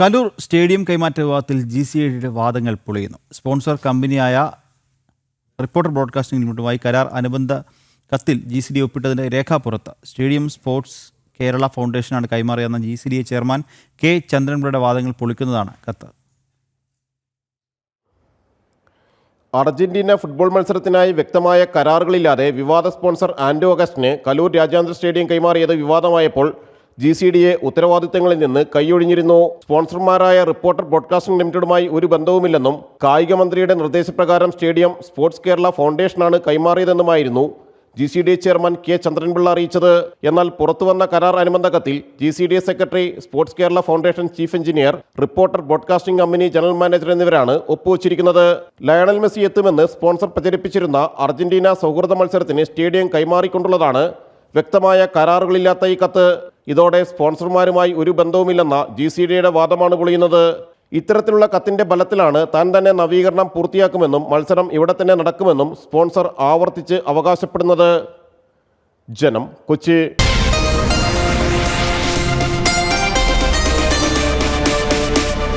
Kaloor stadium കൈമാറ്റ വിവാദത്തിൽ G C ഐയുടെ വാദങ്ങൾ പൊളിയുന്നു. സ്പോൺസർ കമ്പനിയായ റിപ്പോർട്ടർ ബ്രോഡ്കാസ്റ്റിംഗ് ലിമിറ്റുമായി കരാർ അനുബന്ധ കത്തിൽ ജി സി ഡി ഒപ്പിട്ടതിന്റെ രേഖാപ്പുറത്ത് സ്റ്റേഡിയം സ്പോർട്സ് കേരള ഫൗണ്ടേഷനാണ് കൈമാറിയെന്ന G C D chairman K ചന്ദ്രൻപിള്ളയുടെ വാദങ്ങൾ പൊളിക്കുന്നതാണ് കത്ത്. അർജന്റീന ഫുട്ബോൾ മത്സരത്തിനായി വ്യക്തമായ കരാറുകളില്ലാതെ വിവാദ സ്പോൺസർ ആൻഡോ അഗസ്റ്റിന് കലൂർ രാജ്യാന്തര സ്റ്റേഡിയം കൈമാറിയത് വിവാദമായപ്പോൾ ജി സി ഡി എ ഉത്തരവാദിത്തങ്ങളിൽ നിന്ന് കൈയൊഴിഞ്ഞിരുന്നു. സ്പോൺസർമാരായ റിപ്പോർട്ടർ ബ്രോഡ്കാസ്റ്റിംഗ് ലിമിറ്റഡുമായി ഒരു ബന്ധവുമില്ലെന്നും കായിക മന്ത്രിയുടെ നിർദ്ദേശപ്രകാരം സ്റ്റേഡിയം സ്പോർട്സ് കേരള ഫൗണ്ടേഷനാണ് കൈമാറിയതെന്നുമായിരുന്നു G C D chairman K Chandran Pillai അറിയിച്ചത്. എന്നാൽ പുറത്തുവന്ന കരാർ അനുബന്ധ കത്തിൽ G C D A secretary sports Kerala foundation chief engineer reporter broadcasting company general manager എന്നിവരാണ് ഒപ്പുവച്ചിരിക്കുന്നത്. ലയണൽ മെസ്സി എത്തുമെന്ന് സ്പോൺസർ പ്രചരിപ്പിച്ചിരുന്ന അർജന്റീന സൗഹൃദ മത്സരത്തിന് സ്റ്റേഡിയം കൈമാറിക്കൊണ്ടുള്ളതാണ് വ്യക്തമായ കരാറുകളില്ലാത്ത ഈ കത്ത്. ഇതോടെ സ്പോൺസർമാരുമായി ഒരു ബന്ധവുമില്ലെന്ന ജി സി ഡിയുടെ വാദമാണ് പൊളിയുന്നത്. ഇത്തരത്തിലുള്ള കത്തിന്റെ ബലത്തിലാണ് താൻ തന്നെ നവീകരണം പൂർത്തിയാക്കുമെന്നും മത്സരം ഇവിടെ തന്നെ നടക്കുമെന്നും സ്പോൺസർ ആവർത്തിച്ച് അവകാശപ്പെടുന്നത്. ജനം കൊച്ചി.